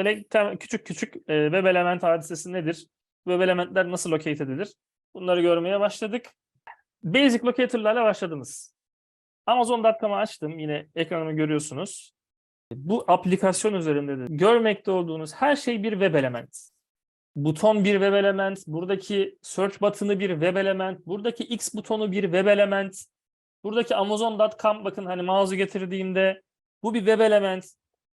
Böyle küçük küçük e, web element hadisesi nedir? Web elementler nasıl locate edilir? Bunları görmeye başladık. Basic locator'larla başladınız. Amazon.com'u açtım. Yine ekranımı görüyorsunuz. Bu aplikasyon üzerinde de görmekte olduğunuz her şey bir web element. Buton bir web element, buradaki search button'ı bir web element, buradaki X butonu bir web element, buradaki Amazon.com bakın hani mouse'u getirdiğimde bu bir web element.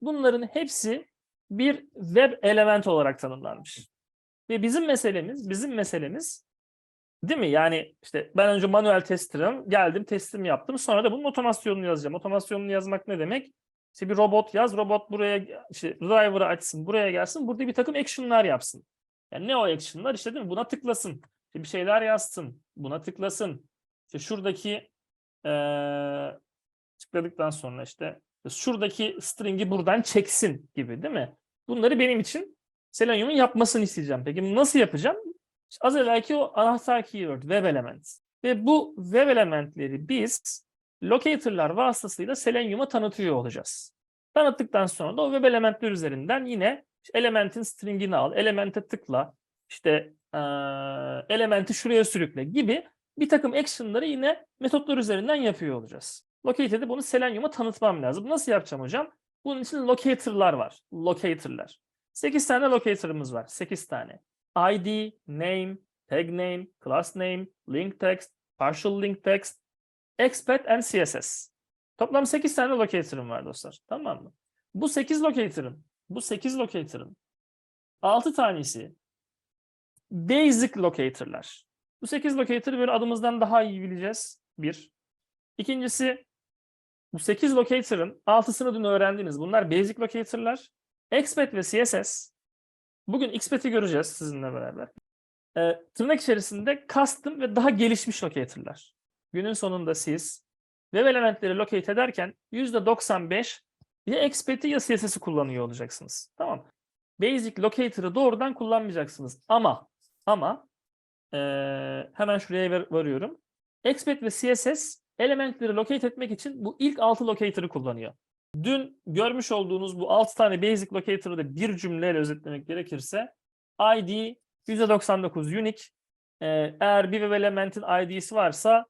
Bunların hepsi bir web element olarak tanımlanmış. Ve bizim meselemiz, bizim meselemiz değil mi? Yani işte ben önce manuel tester'ım, geldim testimi yaptım. Sonra da bunun otomasyonunu yazacağım. Otomasyonunu yazmak ne demek? İşte bir robot yaz, robot buraya işte driver'ı açsın, buraya gelsin, burada bir takım action'lar yapsın. Yani ne o action'lar? İşte değil mi? Buna tıklasın. İşte bir şeyler yazsın. Buna tıklasın. İşte şuradaki eee tıkladıktan sonra işte şuradaki string'i buradan çeksin gibi değil mi? Bunları benim için Selenium'un yapmasını isteyeceğim. Peki nasıl yapacağım? Az evvelki o anahtar keyword, web element. Ve bu web elementleri biz locator'lar vasıtasıyla Selenium'a tanıtıyor olacağız. Tanıttıktan sonra da o web elementler üzerinden yine elementin string'ini al, elemente tıkla, işte eee, elementi şuraya sürükle gibi bir takım action'ları yine metotlar üzerinden yapıyor olacağız. Locate edip bunu Selenium'a tanıtmam lazım. Nasıl yapacağım hocam? Bunun için locator'lar var. Locator'lar. 8 tane locator'ımız var. 8 tane. ID, name, tag name, class name, link text, partial link text, expat and CSS. Toplam 8 tane locator'ım var dostlar. Tamam mı? Bu 8 locator'ın, bu 8 locator'ın 6 tanesi basic locator'lar. Bu 8 locator'ı böyle adımızdan daha iyi bileceğiz. Bir. İkincisi bu 8 locator'ın 6'sını dün öğrendiniz. Bunlar basic locator'lar. Expat ve CSS. Bugün Xpat'i göreceğiz sizinle beraber. Ee, tırnak içerisinde custom ve daha gelişmiş locator'lar. Günün sonunda siz web elementleri locate ederken %95 ya Expat'i ya CSS'i kullanıyor olacaksınız. Tamam. Basic locator'ı doğrudan kullanmayacaksınız. Ama ama ee, hemen şuraya var- varıyorum. Expat ve CSS elementleri locate etmek için bu ilk 6 locator'ı kullanıyor. Dün görmüş olduğunuz bu 6 tane basic locator'ı da bir cümleyle özetlemek gerekirse ID %99 unique. Ee, eğer bir web elementin ID'si varsa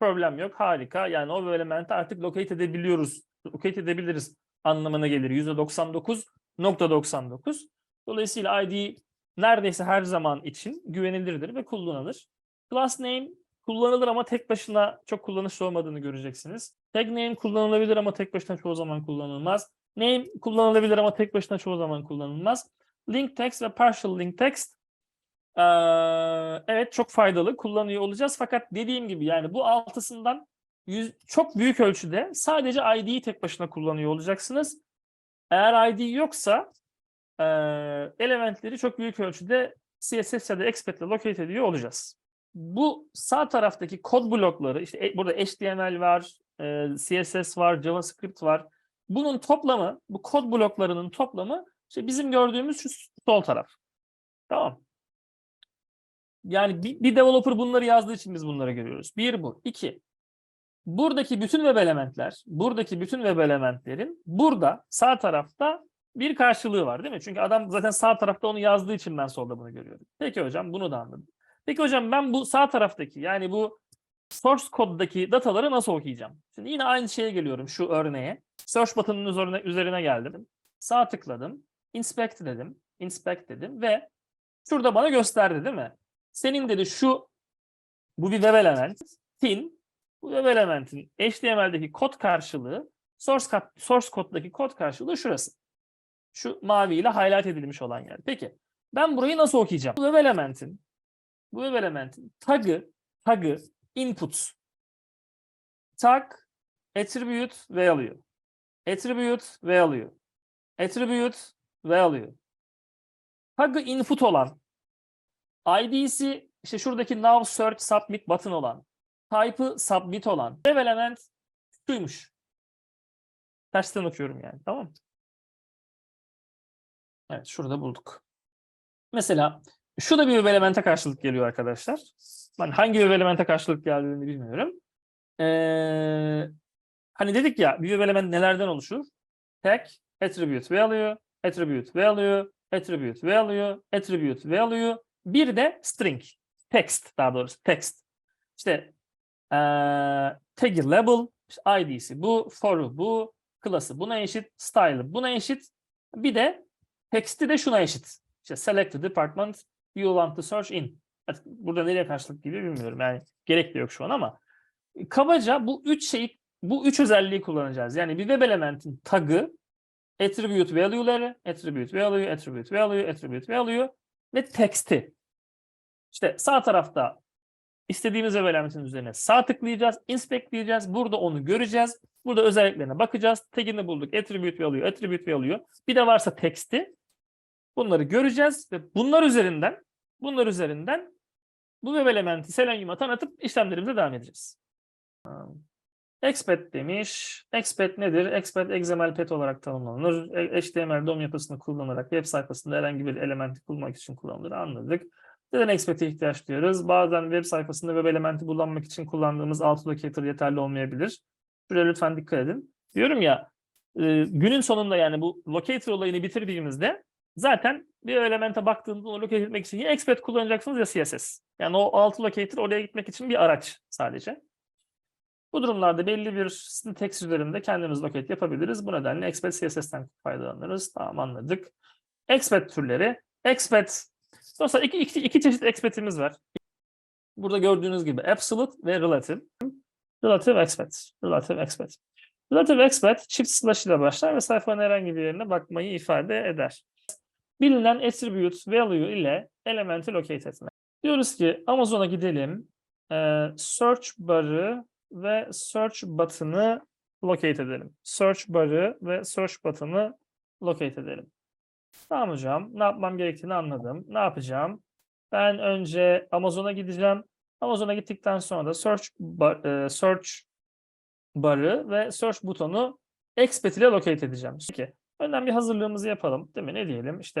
problem yok. Harika. Yani o web elementi artık locate edebiliyoruz. Locate edebiliriz anlamına gelir. %99.99. Dolayısıyla ID neredeyse her zaman için güvenilirdir ve kullanılır. Class name kullanılır ama tek başına çok kullanışlı olmadığını göreceksiniz. Tag name kullanılabilir ama tek başına çoğu zaman kullanılmaz. Name kullanılabilir ama tek başına çoğu zaman kullanılmaz. Link text ve partial link text evet çok faydalı kullanıyor olacağız fakat dediğim gibi yani bu altısından yüz, çok büyük ölçüde sadece ID'yi tek başına kullanıyor olacaksınız. Eğer ID yoksa eee, elementleri çok büyük ölçüde CSS ya da Expat ile locate ediyor olacağız. Bu sağ taraftaki kod blokları, işte e- burada HTML var, e, CSS var, JavaScript var. Bunun toplamı, bu kod bloklarının toplamı işte bizim gördüğümüz şu sol taraf. Tamam. Yani bir, bir developer bunları yazdığı için biz bunları görüyoruz. Bir bu. İki. Buradaki bütün web elementler, buradaki bütün web elementlerin burada sağ tarafta bir karşılığı var değil mi? Çünkü adam zaten sağ tarafta onu yazdığı için ben solda bunu görüyorum. Peki hocam bunu da anladım. Peki hocam ben bu sağ taraftaki yani bu source code'daki dataları nasıl okuyacağım? Şimdi yine aynı şeye geliyorum şu örneğe. Search button'ın üzerine, üzerine geldim. Sağ tıkladım. Inspect dedim. Inspect dedim ve şurada bana gösterdi değil mi? Senin dedi şu bu bir web element. Tin bu web elementin HTML'deki kod karşılığı source, kod, source code'daki kod karşılığı şurası. Şu maviyle highlight edilmiş olan yer. Peki ben burayı nasıl okuyacağım? Bu web elementin bu web elementin tag'ı tag'ı input tag attribute value attribute value attribute value tag'ı input olan id'si işte şuradaki now search submit button olan type'ı submit olan web element şuymuş. Tersten okuyorum yani tamam mı? Evet şurada bulduk. Mesela şu da bir web elemente karşılık geliyor arkadaşlar. Ben hangi web elemente karşılık geldiğini bilmiyorum. Ee, hani dedik ya bir web element nelerden oluşur? Tag, attribute value, attribute value, attribute value, attribute value. Bir de string, text daha doğrusu text. İşte eee tag'i label, işte ID'si bu, for'u bu, class'ı buna eşit, style'ı buna eşit. Bir de text'i de şuna eşit. İşte select department you want to search in. Burada nereye karşılık geliyor bilmiyorum. Yani gerek de yok şu an ama kabaca bu üç şeyi, bu üç özelliği kullanacağız. Yani bir web elementin tagı, attribute value'ları, attribute value, attribute value, attribute value ve text'i. İşte sağ tarafta istediğimiz web elementin üzerine sağ tıklayacağız, inspect diyeceğiz. Burada onu göreceğiz. Burada özelliklerine bakacağız. Tagini bulduk. Attribute value, attribute value. Bir de varsa text'i. Bunları göreceğiz ve bunlar üzerinden bunlar üzerinden bu web elementi Selenium'a tanıtıp işlemlerimize devam edeceğiz. Expert demiş. Expert nedir? Expert XML pet olarak tanımlanır. E- HTML DOM yapısını kullanarak web sayfasında herhangi bir elementi bulmak için kullanılır. Anladık. Neden Expert'e ihtiyaç duyuyoruz? Bazen web sayfasında web elementi kullanmak için kullandığımız autolocator yeterli olmayabilir. Şuraya lütfen dikkat edin. Diyorum ya e, günün sonunda yani bu locator olayını bitirdiğimizde zaten bir elemente baktığınızda onu locate etmek için ya expert kullanacaksınız ya CSS. Yani o autolocator oraya gitmek için bir araç sadece. Bu durumlarda belli bir syntax üzerinde kendimiz locate yapabiliriz. Bu nedenle expert CSS'ten faydalanırız. Tamam anladık. Expert türleri. Expert Dostlar iki, iki, iki çeşit expert'imiz var. Burada gördüğünüz gibi absolute ve relative. Relative expert. Relative expert. Relative expert çift slash ile başlar ve sayfanın herhangi bir yerine bakmayı ifade eder. Bilinen attribute value ile elementi locate etme. Diyoruz ki Amazon'a gidelim. Ee, search bar'ı ve search button'ı locate edelim. Search bar'ı ve search button'ı locate edelim. Tamam hocam. Ne yapmam gerektiğini anladım. Ne yapacağım? Ben önce Amazon'a gideceğim. Amazon'a gittikten sonra da search bar, e, search barı ve search butonu expert ile locate edeceğim. Peki. Önden bir hazırlığımızı yapalım. Değil mi? Ne diyelim? İşte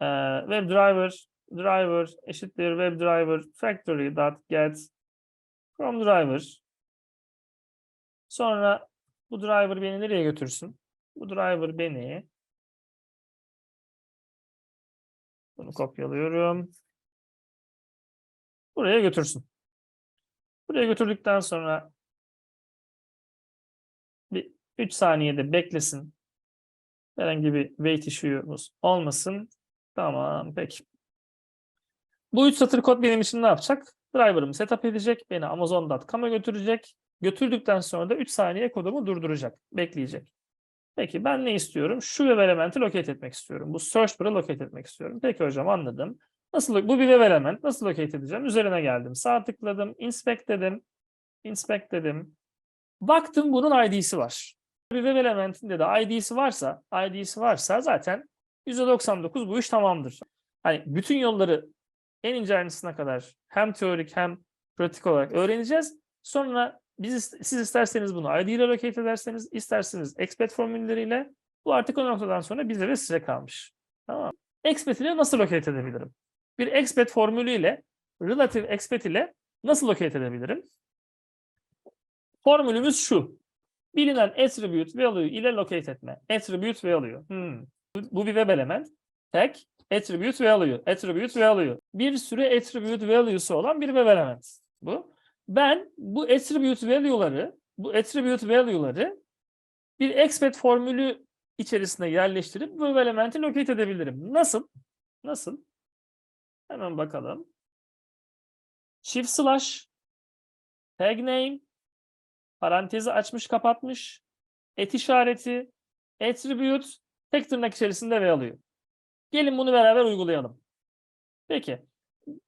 e, WebDriver driver eşittir WebDriver factory dot get from driver. Sonra bu driver beni nereye götürsün? Bu driver beni Bunu kopyalıyorum. Buraya götürsün. Buraya götürdükten sonra bir 3 saniyede beklesin. Herhangi bir wait issue'umuz olmasın. Tamam peki. Bu 3 satır kod benim için ne yapacak? Driver'ımı setup edecek. Beni amazon.com'a götürecek. Götürdükten sonra da 3 saniye kodumu durduracak. Bekleyecek. Peki ben ne istiyorum? Şu web elementi locate etmek istiyorum. Bu search bar'ı locate etmek istiyorum. Peki hocam anladım. Nasıl bu bir web element nasıl locate edeceğim? Üzerine geldim. Sağ tıkladım, inspect dedim. Inspect dedim. Baktım bunun ID'si var. Bir web elementinde de ID'si varsa, ID'si varsa zaten %99 bu iş tamamdır. Hani bütün yolları en ince ayrıntısına kadar hem teorik hem pratik olarak öğreneceğiz. Sonra biz, siz isterseniz bunu ID ile locate ederseniz, isterseniz expert formülleriyle bu artık o noktadan sonra bize ve size kalmış. Tamam Expert ile nasıl locate edebilirim? Bir expert formülüyle relative expert ile nasıl locate edebilirim? Formülümüz şu. Bilinen attribute value ile locate etme. Attribute value. Hmm. Bu bir web element. Tag attribute value. Attribute value. Bir sürü attribute value'su olan bir web element. Bu. Ben bu attribute value'ları bu attribute value'ları bir expert formülü içerisine yerleştirip bu elementi locate edebilirim. Nasıl? Nasıl? Hemen bakalım. Shift slash tag name parantezi açmış kapatmış et işareti attribute tek tırnak içerisinde value. Gelin bunu beraber uygulayalım. Peki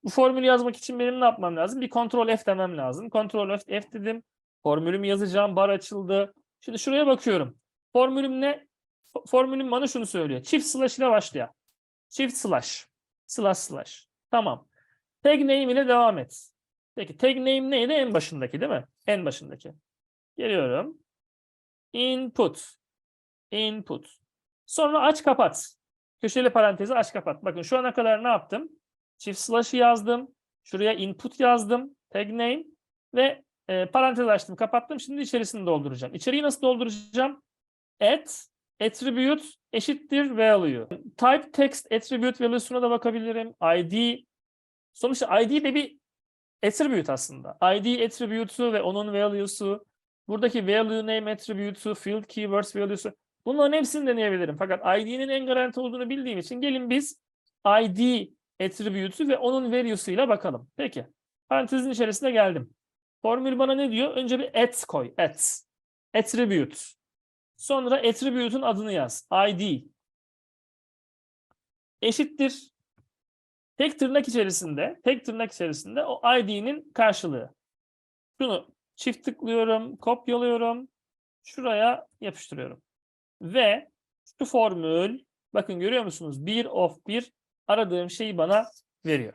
bu formülü yazmak için benim ne yapmam lazım? Bir Ctrl F demem lazım. Ctrl F, F dedim. Formülümü yazacağım. Bar açıldı. Şimdi şuraya bakıyorum. Formülüm ne? Formülüm bana şunu söylüyor. Çift slash ile başlıyor. Çift slash. Slash slash. Tamam. Tag name ile devam et. Peki tag name neydi? En başındaki değil mi? En başındaki. Geliyorum. Input. Input. Sonra aç kapat. Köşeli parantezi aç kapat. Bakın şu ana kadar ne yaptım? Çift slash'ı yazdım. Şuraya input yazdım. Tag name ve e, parantez açtım, kapattım. Şimdi içerisini dolduracağım. İçeriği nasıl dolduracağım? At, attribute, eşittir value. Type text attribute value'suna da bakabilirim. ID sonuçta ID de bir attribute aslında. ID attribute'u ve onun value'su, buradaki value name attribute'u, field keywords value'su bunların hepsini deneyebilirim. Fakat ID'nin en garanti olduğunu bildiğim için gelin biz ID attribute'u ve onun value'suyla bakalım. Peki. Parantezin içerisine geldim. Formül bana ne diyor? Önce bir at koy. At. Attribute. Sonra attribute'un adını yaz. ID. Eşittir. Tek tırnak içerisinde, tek tırnak içerisinde o ID'nin karşılığı. Şunu çift tıklıyorum, kopyalıyorum. Şuraya yapıştırıyorum. Ve şu formül, bakın görüyor musunuz? 1 of 1 aradığım şeyi bana veriyor.